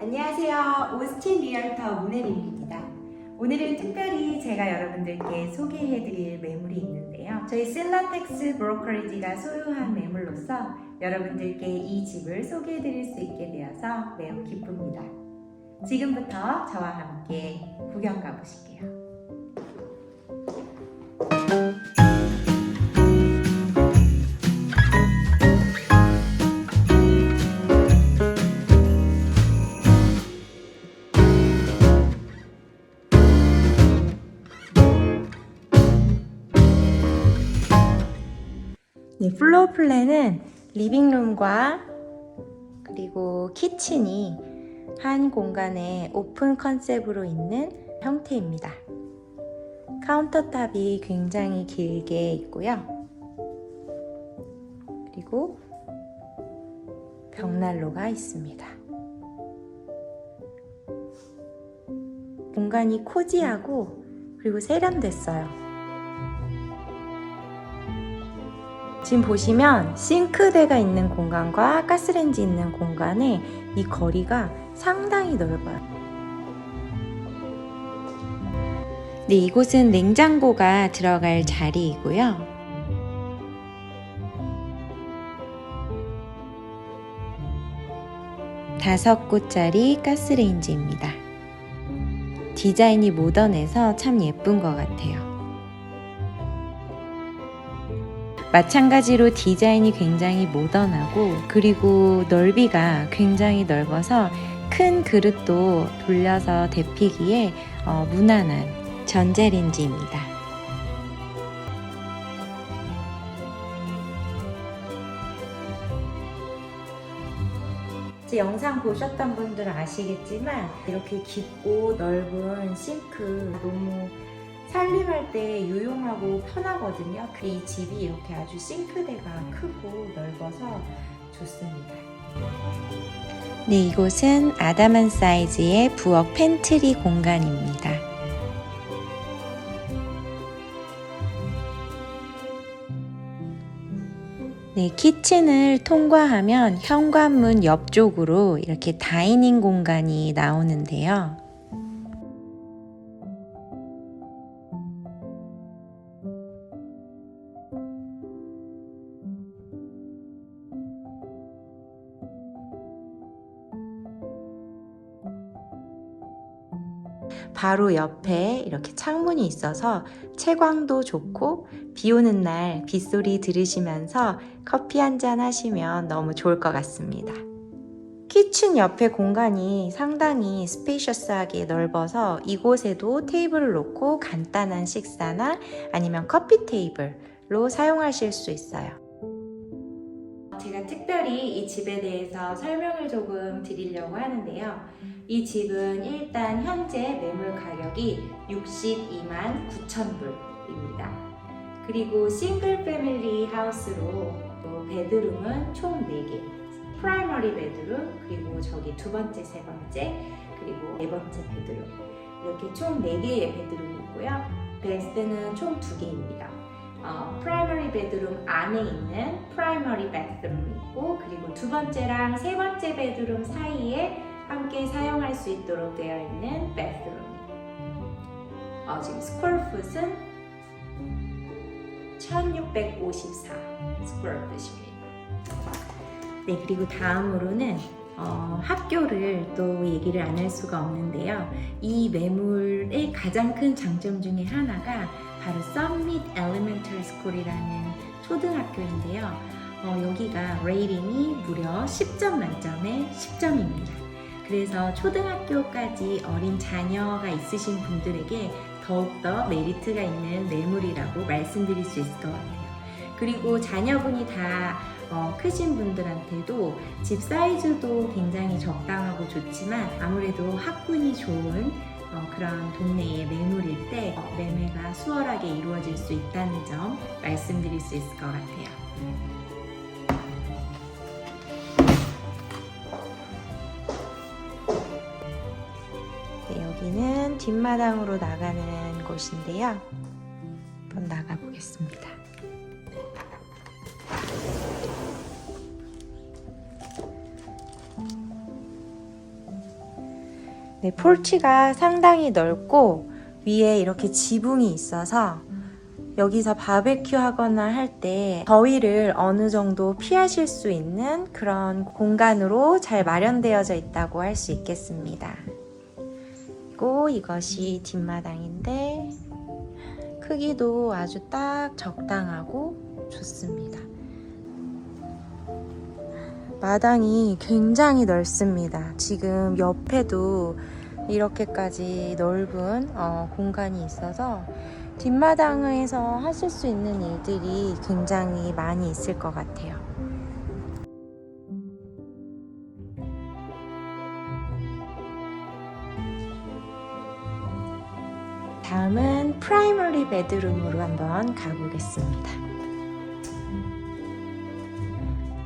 안녕하세요. 오스틴 리얼터 문혜림입니다. 오늘은 특별히 제가 여러분들께 소개해드릴 매물이 있는데요. 저희 실라텍스 브로커리지가 소유한 매물로서 여러분들께 이 집을 소개해드릴 수 있게 되어서 매우 기쁩니다. 지금부터 저와 함께 구경 가보실게요. 네, 플로어 플랜은 리빙룸과 그리고 키친이 한 공간에 오픈 컨셉으로 있는 형태입니다. 카운터탑이 굉장히 길게 있고요. 그리고 벽난로가 있습니다. 공간이 코지하고 그리고 세련됐어요. 지금 보시면 싱크대가 있는 공간과 가스레인지 있는 공간에 이 거리가 상당히 넓어요. 네, 이곳은 냉장고가 들어갈 자리이고요. 다섯 곳짜리 가스레인지입니다. 디자인이 모던해서 참 예쁜 것 같아요. 마찬가지로 디자인이 굉장히 모던하고 그리고 넓이가 굉장히 넓어서 큰 그릇도 돌려서 데피기에 어, 무난한 전자레인지입니다. 영상 보셨던 분들은 아시겠지만 이렇게 깊고 넓은 싱크 너무 살림할 때 유용하고 편하거든요. 그이 집이 이렇게 아주 싱크대가 크고 넓어서 좋습니다. 네, 이곳은 아담한 사이즈의 부엌 팬트리 공간입니다. 네, 키친을 통과하면 현관문 옆쪽으로 이렇게 다이닝 공간이 나오는데요. 바로 옆에 이렇게 창문이 있어서 채광도 좋고 비 오는 날 빗소리 들으시면서 커피 한 잔 하시면 너무 좋을 것 같습니다. 키친 옆에 공간이 상당히 스페이셔스하게 넓어서 이곳에도 테이블을 놓고 간단한 식사나 아니면 커피 테이블로 사용하실 수 있어요. 제가 특별히 이 집에 대해서 설명을 조금 드리려고 하는데요. 이 집은 일단 현재 매물 가격이 62만 9천 불입니다. 그리고 싱글 패밀리 하우스로 또 베드룸은 총 4개. 프라이머리 베드룸, 그리고 저기 두 번째, 세 번째, 그리고 네 번째 베드룸. 이렇게 총 4개의 베드룸이 있고요. 베스트는 총 2개입니다. 어, 프라이머리 베드룸 안에 있는 프라이머리 베드룸이 있고 그리고 두 번째랑 세 번째 베드룸 사이에 함께 사용할 수 있도록 되어 있는 베드룸. 어, 지금 스퀘어풋은 1654 스퀘어풋입니다. 네, 그리고 다음으로는 어, 학교를 또 얘기를 안 할 수가 없는데요. 이 매물의 가장 큰 장점 중에 하나가 바로 Summit Elementary School이라는 초등학교인데요. 어, 여기가 레이팅이 무려 10점 만점에 10점입니다. 그래서 초등학교까지 어린 자녀가 있으신 분들에게 더욱더 메리트가 있는 매물이라고 말씀드릴 수 있을 것 같아요. 그리고 자녀분이 다 어, 크신 분들한테도 집 사이즈도 굉장히 적당하고 좋지만 아무래도 학군이 좋은 어, 그런 동네의 매물일 때 어, 매매가 수월하게 이루어질 수 있다는 점 말씀드릴 수 있을 것 같아요. 뒷마당으로 나가는 곳인데요. 한번 나가 보겠습니다. 네, 폴치가 상당히 넓고 위에 이렇게 지붕이 있어서 여기서 바베큐 하거나 할 때 더위를 어느 정도 피하실 수 있는 그런 공간으로 잘 마련되어져 있다고 할 수 있겠습니다. 그리고 이것이 뒷마당인데 크기도 아주 딱 적당하고 좋습니다. 마당이 굉장히 넓습니다. 지금 옆에도 이렇게까지 넓은 어, 공간이 있어서 뒷마당에서 하실 수 있는 일들이 굉장히 많이 있을 것 같아요. 다음은 프라이머리 베드룸으로 한번 가보겠습니다.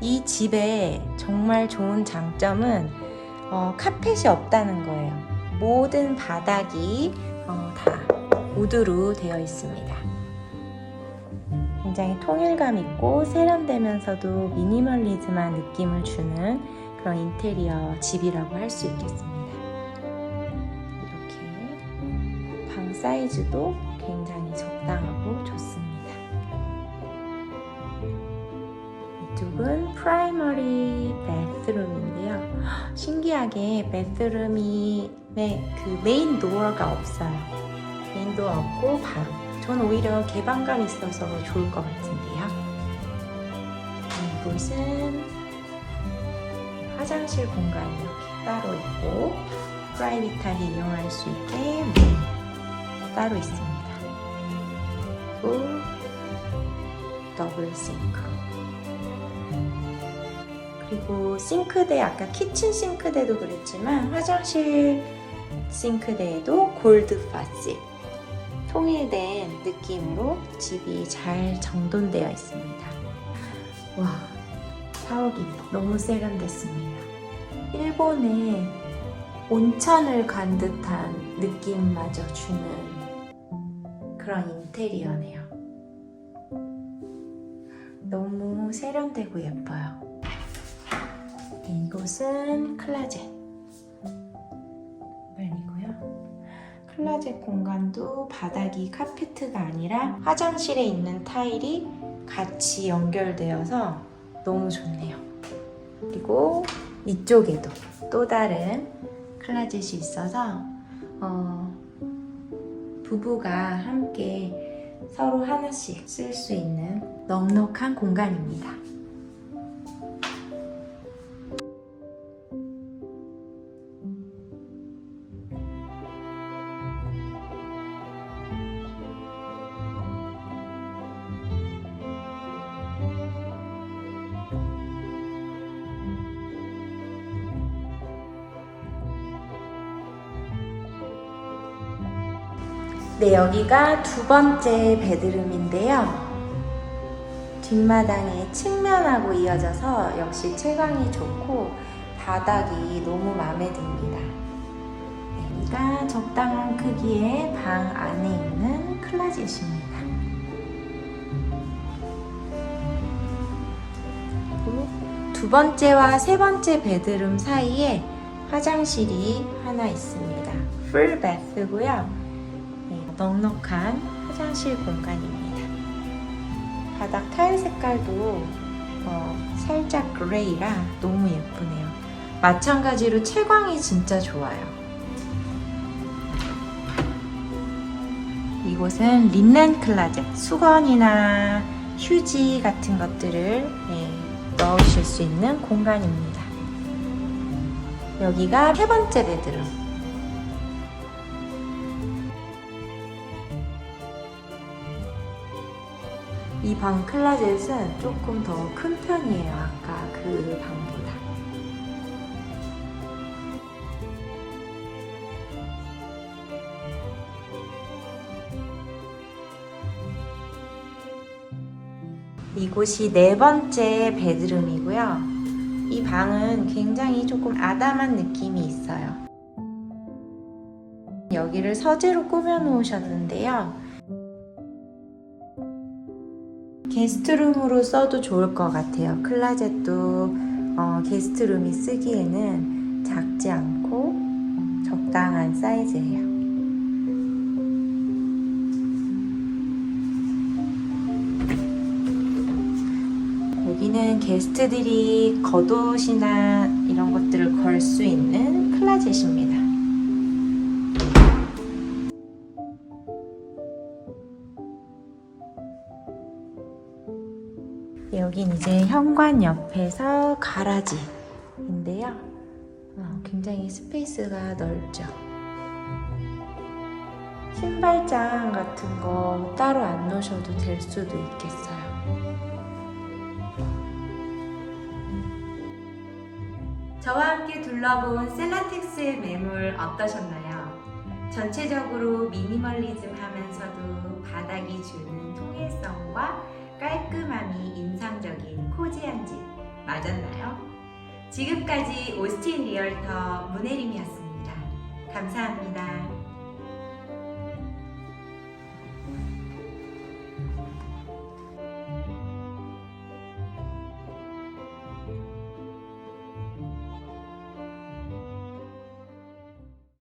이 집의 정말 좋은 장점은 어, 카펫이 없다는 거예요. 모든 바닥이 어, 다 우드로 되어 있습니다. 굉장히 통일감 있고 세련되면서도 미니멀리즘한 느낌을 주는 그런 인테리어 집이라고 할 수 있겠습니다. 사이즈도 굉장히 적당하고 좋습니다. 이쪽은 프라이머리 베스룸인데요. 신기하게 베스룸이 네, 그 메인 도어가 없어요. 메인 도어 없고 바로. 전 오히려 개방감 있어서 좋을 것 같은데요. 이곳은 화장실 공간이 이렇게 따로 있고 프라이빗하게 이용할 수 있게 따로 있습니다. 그리고 더블 싱크. 그리고 싱크대 아까 키친 싱크대도 그랬지만 화장실 싱크대에도 골드 파시 통일된 느낌으로 집이 잘 정돈되어 있습니다. 와 샤워기 너무 세련됐습니다. 일본의 온천을 간 듯한 느낌마저 주는 그런 인테리어네요. 너무 세련되고 예뻐요. 네, 이곳은 클라젯 문이고요. 클라젯 공간도 바닥이 카페트가 아니라 화장실에 있는 타일이 같이 연결되어서 너무 좋네요. 그리고 이쪽에도 또 다른 클라젯이 있어서 어, 부부가 함께 서로 하나씩 쓸 수 있는 넉넉한 공간입니다. 네, 여기가 두 번째 베드룸인데요. 뒷마당에 측면하고 이어져서 역시 채광이 좋고 바닥이 너무 마음에 듭니다. 네, 여기가 적당한 크기의 방 안에 있는 클라젯입니다. 두 번째와 세 번째 베드룸 사이에 화장실이 하나 있습니다. 풀 베스고요. 네, 넉넉한 화장실 공간입니다. 바닥 타일 색깔도 어, 살짝 그레이라 너무 예쁘네요. 마찬가지로 채광이 진짜 좋아요. 이곳은 린넨 클라젯, 수건이나 휴지 같은 것들을 네, 넣으실 수 있는 공간입니다. 여기가 세 번째 베드룸. 이 방 클라젯은 조금 더 큰 편이에요. 아까 그 방보다. 이곳이 네 번째 베드룸이고요. 이 방은 굉장히 조금 아담한 느낌이 있어요. 여기를 서재로 꾸며 놓으셨는데요. 게스트룸으로 써도 좋을 것 같아요. 클라젯도 어, 게스트룸이 쓰기에는 작지 않고 적당 적당한 사이즈예요. 여기는 게스트들이 겉옷이나 이런 것들을 걸 수 있는 클라젯입니다. 여긴 이제 현관 옆에서 가라지인데요. 어, 굉장히 스페이스가 넓죠. 신발장 같은 거 따로 안 놓으셔도 될 수도 있겠어요. 저와 함께 둘러본 셀라텍스의 매물 어떠셨나요? 전체적으로 미니멀리즘 하면서도 바닥이 주는 통일성과 깔끔함이 인상적인 코지한 집 맞았나요? 지금까지 오스틴 리얼터 문혜림이었습니다. 감사합니다.